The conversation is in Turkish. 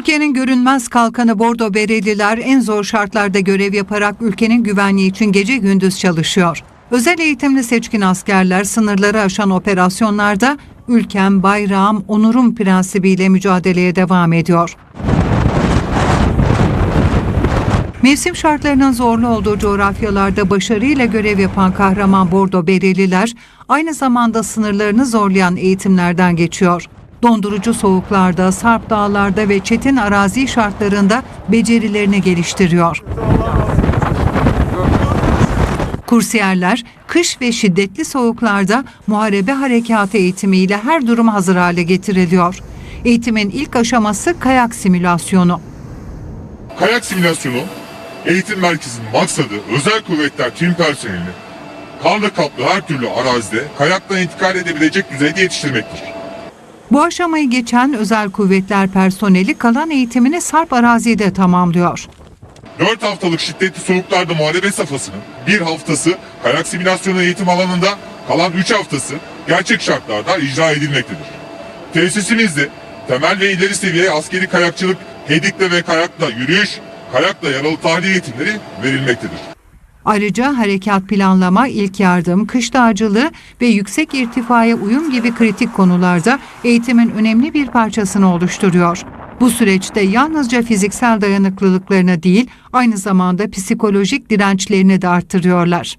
Türkiye'nin görünmez kalkanı Bordo Bereliler en zor şartlarda görev yaparak ülkenin güvenliği için gece gündüz çalışıyor. Özel eğitimli seçkin askerler sınırları aşan operasyonlarda ülkem, bayrağım, onurum prensibiyle mücadeleye devam ediyor. Mevsim şartlarının zorlu olduğu coğrafyalarda başarıyla görev yapan kahraman Bordo Bereliler aynı zamanda sınırlarını zorlayan eğitimlerden geçiyor. Dondurucu soğuklarda, sarp dağlarda ve çetin arazi şartlarında becerilerini geliştiriyor. Kursiyerler kış ve şiddetli soğuklarda muharebe harekatı eğitimiyle her duruma hazır hale getiriliyor. Eğitimin ilk aşaması kayak simülasyonu. Kayak simülasyonu eğitim merkezinin maksadı özel kuvvetler tüm personelini karla kaplı her türlü arazide kayakla intikal edebilecek düzeyde yetiştirmektir. Bu aşamayı geçen özel kuvvetler personeli kalan eğitimini sarp arazide tamamlıyor. 4 haftalık şiddetli soğuklarda muharebe safhasının bir haftası kayak simülasyonu eğitim alanında kalan 3 haftası gerçek şartlarda icra edilmektedir. Tesisimizde temel ve ileri seviye askeri kayakçılık, hedikle ve kayakla yürüyüş, kayakla yaralı tahliye eğitimleri verilmektedir. Ayrıca harekat planlama, ilk yardım, kış dağcılığı ve yüksek irtifaya uyum gibi kritik konularda eğitimin önemli bir parçasını oluşturuyor. Bu süreçte yalnızca fiziksel dayanıklılıklarını değil, aynı zamanda psikolojik dirençlerini de arttırıyorlar.